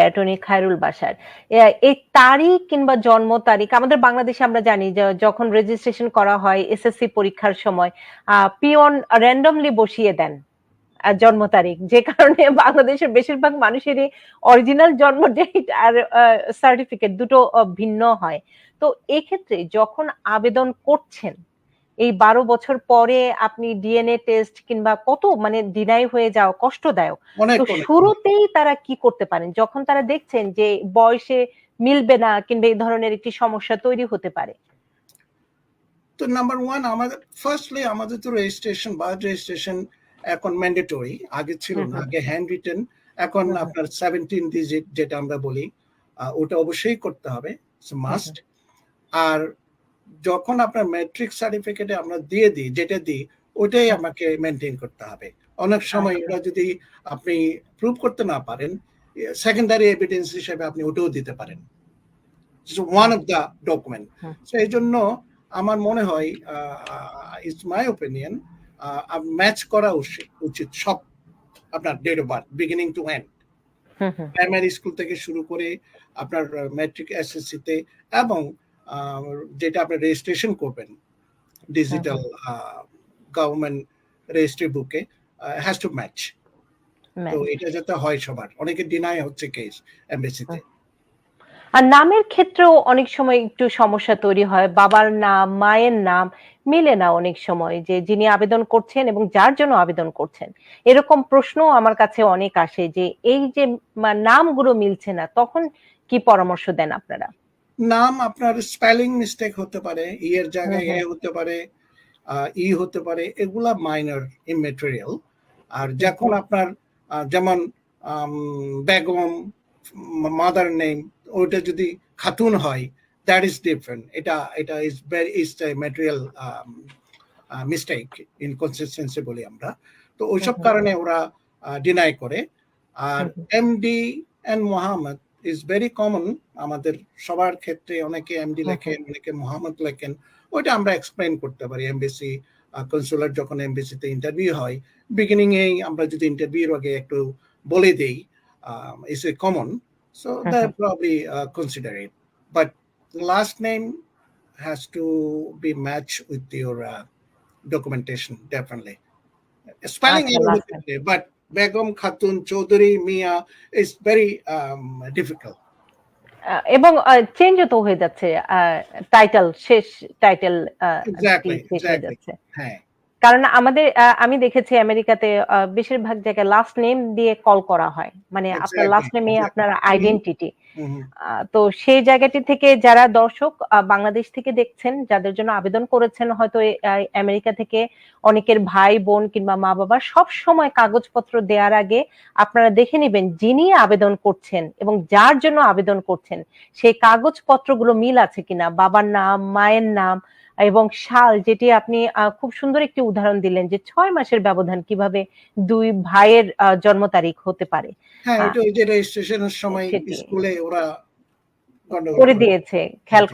Attorney Khairul বাসার এই তারিখ কিংবা জন্ম তারিখ, আমাদের বাংলাদেশে আমরা জানি যখন রেজিস্ট্রেশন করা হয় এসএসসি পরীক্ষার সময় পিওন র্যান্ডমলি বসিয়ে দেন জন্ম তারিখ। যে কারণে বাংলাদেশের বেশিরভাগ মানুষেরই অরিজিনাল জন্ম ডেট আর সার্টিফিকেট দুটো ভিন্ন হয়। তো এক্ষেত্রে যখন আবেদন করছেন এই বারো বছর পরে আপনি ডিএনএ টেস্ট কিংবা কত মানে ডিনাই হয়ে যাওয়া কষ্টদায়ক। তো শুরুতেই তারা কি করতে পারেন? যখন তারা দেখছেন যে বয়সে মিলবে না কিংবা এই ধরনের একটি সমস্যা তৈরি হতে পারে। তো নাম্বার ওয়ান আমাদের ফার্স্টলি আমাদের তো রেজিস্ট্রেশন বার্থ রেজিস্ট্রেশন এখন ম্যান্ডেটরি আগে ছিল না। আগে হ্যান্ড রিটেন এখন। আপনার সেভেন্টিন ডিজিট যেটা আমরা বলি ওটা অবশ্যই করতে হবে। মাস্ট আর যখন আপনার ম্যাট্রিক সার্টিফিকেটে আমরা দিয়ে দিই যেটা দিই ওটাই আমাকে মেনটেন করতে হবে। অনেক সময় আচ্ছা। ওটা যদি আপনি প্রুভ করতে না পারেন সেকেন্ডারি এভিডেন্স হিসেবে আপনি ওটাও দিতে পারেন। One of the document hmm. So এই জন্য আমার মনে হয় ইটস মাই ওপিনিয়ন ম্যাচ করা উচিত সব আপনার date of birth beginning to end primary school থেকে শুরু করে আপনার ম্যাট্রিক এসএসসিতে এবং যেটা আপনি রেজিস্ট্রেশন করবেন ডিজিটাল গভর্নমেন্ট রেজিস্ট্রি বুকে হ্যাজ টু ম্যাচ তো এটা যাতে হয় সবার। অনেকে ডিনাই হচ্ছে কেস এমবেসিতে আর নামের ক্ষেত্রেও অনেক সময় একটু সমস্যা তৈরি হয়। বাবার নাম মায়ের নাম মিলে না অনেক সময় যে যিনি আবেদন করছেন এবং যার জন্য আবেদন করছেন। এরকম প্রশ্ন আমার কাছে অনেক আসে যে এই যে নামগুলো মিলছে না তখন কি পরামর্শ দেন আপনারা? নাম আপনার স্পেলিং মিস্টেক হতে পারে ই এর জায়গায় এ হতে পারে ই হতে পারে এগুলা মাইনর ইমেটেরিয়াল আর যখন আপনার যেমন বেগম মাদার নেম ওটা যদি খাতুন হয় দ্যাট ইজ ডিফারেন্ট এটা এটা is very is material mistake inconsistency বলি আমরা। তো ওইসব হুম। কারণে ওরা ডিনাই করে। আর। MD and Mohammad is very common আমাদের সবার ক্ষেত্রে অনেকে এমডি হুম লেখেন অনেকে মোহাম্মদ লেখেন ওইটা আমরা এক্সপ্লেন করতে পারি এমবিসি কনসুলার যখন এমবিসিতে ইন্টারভিউ হয় বিগিনিং এ আমরা যদি ইন্টারভিউর আগে একটু বলে দেই is a common so hmm they hmm. Probably consider it but last name has to be matched with your uh, documentation definitely spelling আচ্ছা, chaudhary mia is very um, difficult ah, এবং চেঞ্জও তো হয়ে যাচ্ছে টাইটেল শেষ title হয়ে. যাচ্ছে হ্যাঁ কারণ আমাদের আমি দেখেছি আমেরিকাতে বেশিরভাগ জায়গায় লাস্ট নেম দিয়ে কল করা হয়। মানে আপনার লাস্ট নেমে আপনার আইডেন্টিটি mhm. তো সেই জায়গাটি থেকে যারা দর্শক বাংলাদেশ থেকে দেখছেন যাদের জন্য আবেদন করেছেন হয়তো আমেরিকা থেকে অনেকের ভাই বোন কিংবা মা বাবা সব সময় কাগজপত্র দেওয়ার আগে আপনারা দেখে নেবেন যিনি আবেদন করছেন এবং যার জন্য আবেদন করছেন সেই কাগজপত্রগুলো মিল আছে কিনা বাবার নাম মায়ের নাম এবং শাল যেটি আপনি আহ, খুব সুন্দর একটি উদাহরণ দিলেন যে ছয় মাসের ব্যবধান কীভাবে দুই ভাইয়ের জন্ম তারিখ হতে পারে হ্যাঁ এটা রেজিস্ট্রেশনের সময়। স্কুলে ওরা করে। দিয়েছে খেয়াল।